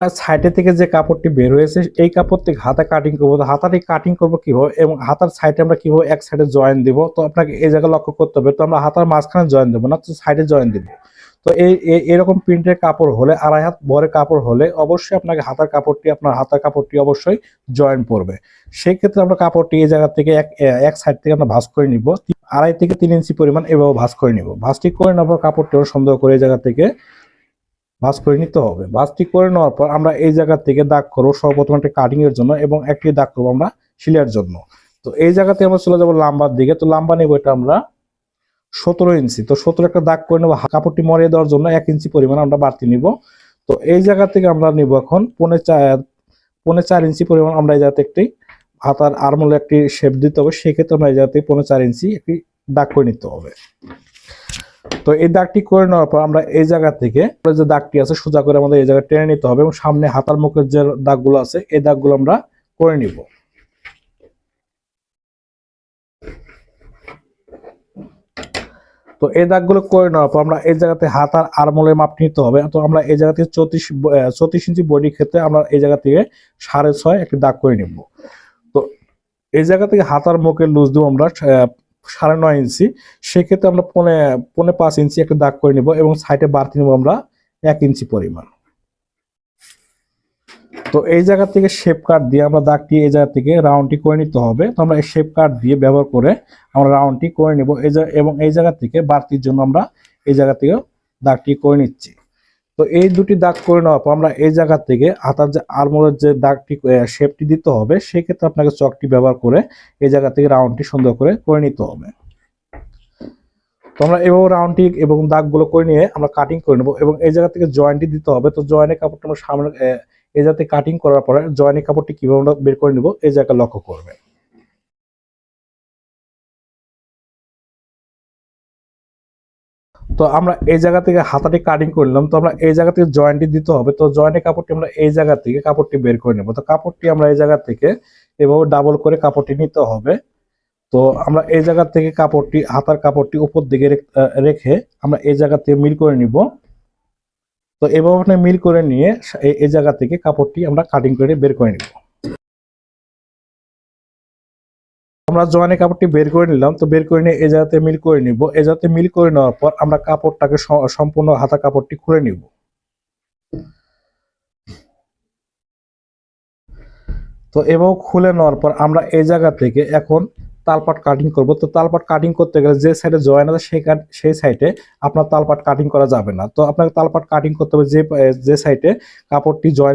সাইডে থেকে যে কাপড়টি বের হয়েছে, এই কাপড় থেকে হাতা কাটিং করব। হাতাটি কাটিং করব কীভাবে এবং হাতার সাইডে আমরা কীভাবে এক সাইডে জয়েন দিব? তো আপনাকে এই জায়গায় লক্ষ্য করতে হবে। তো আমরা হাতার মাঝখানে জয়েন দেবো না, তো সাইডে জয়েন দিব। তো এই এরকম প্রিন্টের কাপড় হলে, আড়াই হাত বরের কাপড় হলে অবশ্যই আপনাকে হাতার কাপড়টি, আপনার হাতার কাপড়টি অবশ্যই জয়েন পড়বে সেই ক্ষেত্রে আমরা কাপড়টি এই জায়গা থেকে এক এক সাইড থেকে আমরা ভাঁজ করে নিব। আড়াই থেকে তিন ইঞ্চি পরিমাণ এভাবে ভাঁজ করে নিব। ভাঁজটি করে নেব কাপড়টি সুন্দর করে এই জায়গা থেকে ভাঁজ করে নিতে হবে। ভাঁজটি করে নেওয়ার পর আমরা এই জায়গা থেকে দাগ করব সর্বপ্রথম একটা কাটিং এর জন্য এবং একটি দাগ করব আমরা সিলাইয়ের জন্য। তো এই জায়গাতে আমরা চলে যাব লাম্বার দিকে। তো লাম্বা নেব এটা আমরা সতেরো ইঞ্চি। তো সতেরো একটা দাগ করে নেব। কাপড়টি মরিয়ে দেওয়ার জন্য এক ইঞ্চি পরিমাণ আমরা বাড়তি নিব। তো এই জায়গা থেকে আমরা নিব এখন পৌনে চার পৌনে চার ইঞ্চি পরিমাণ আমরা এই জায়গাতে একটি হাতার আরমোলে একটি শেপ দিতে হবে। সেক্ষেত্রে আমরা এই জায়গাতে পৌনে চার ইঞ্চি একটি দাগ করে নিতে হবে। তো এই দাগটি করে নেওয়ার পর আমরা এই জায়গা থেকে যে দাগটি আছে সোজা করে আমাদের এই জায়গায় টেনে নিতে হবে এবং সামনে হাতার মুখের যে দাগগুলো আছে, এই দাগগুলো আমরা করে নিব। তো এই দাগগুলো করে নেওয়ার পর আমরা এই জায়গাতে হাতার আরমোলের মাপ নিতে হবে। তো আমরা এই জায়গা থেকে চৌত্রিশ চৌত্রিশ ইঞ্চি বডি ক্ষেত্রে আমরা এই জায়গা থেকে সাড়ে ছয় একটি দাগ করে নিব। তো এই জায়গা থেকে হাতার মুখের লুজ দেবো আমরা সাড়ে নয় ইঞ্চি, সেক্ষেত্রে আমরা পনে পনে পাঁচ ইঞ্চি একটা দাগ করে নিব এবং সাইডে বাড়তি নেব আমরা এক ইঞ্চি পরিমাণ। তো এই জায়গা থেকে শেপ কাট দিয়ে আমরা দাগটি এই জায়গা থেকে রাউন্ডটি করে নিতে হবে। তো আমরা এই শেপ কাট দিয়ে ব্যবহার করে আমরা রাউন্ডটি করে নেব। এই এবং এই জায়গা থেকে বাড়তির জন্য আমরা এই জায়গা থেকে দাগটি করে নিচ্ছি। তো এই দুটি দাগ করে নেওয়ার পর আমরা এই জায়গা থেকে হাতার যে আরমোলের যে দাগটি শেপটি দিতে হবে, সেক্ষেত্রে আপনাকে চকটি ব্যবহার করে এই জায়গা থেকে রাউন্ডটি সুন্দর করে করে নিতে হবে। তো আমরা এভাবে রাউন্ডটি এবং দাগগুলো করে নিয়ে আমরা কাটিং করে নেব এবং এই জায়গা থেকে জয়েন্টটি দিতে হবে। তো জয়েন্টের কাপড়টা আমরা সামনে এই জায়গাতে কাটিং করার পরে জয়েন্টের কাপড়টি কীভাবে আমরা বের করে নেব, এই জায়গা লক্ষ্য করবে তো আমরা এই জায়গা থেকে হাতাটি কাটিং করলাম, তো আমরা এই জায়গা থেকে জয়েন্টটি দিতে হবে, তো জয়েন্টের কাপড়টি আমরা এই জায়গা থেকে কাপড়টি বের করে নেব। তো কাপড়টি আমরা এই জায়গা থেকে এভাবে ডাবল করে কাপড়টি নিতে হবে। তো আমরা এই জায়গা থেকে কাপড়টি, হাতার কাপড়টি উপর দিকে রেখ- আমরা এই জায়গা থেকে মিল করে নিব। তো এভাবে মিল করে নিয়ে এই জায়গা থেকে কাপড়টি আমরা কাটিং করে বের করে নিব। আমরা জয়েনের কাপড়টি বের করে নিলাম, তো বের করে নিয়ে এই জায়গাতে মিল করে নিব। এই জায়গাতে মিল করে নেওয়ার পর আমরা কাপড়টাকে সম্পূর্ণ হাতা কাপড়টি খুলে নিব। তো এবং খুলে নেওয়ার পর আমরা এই জায়গা থেকে এখন তালপাট কাটিং করব। তো তালপাট কাটিং করতে গেলে যে সাইডে জয়েন আছে সেই সেই সাইডে আপনার তালপাট কাটিং করা যাবে না। তো আপনাকে তালপাট কাটিং করতে হবে যে যে সাইডে কাপড়টি জয়েন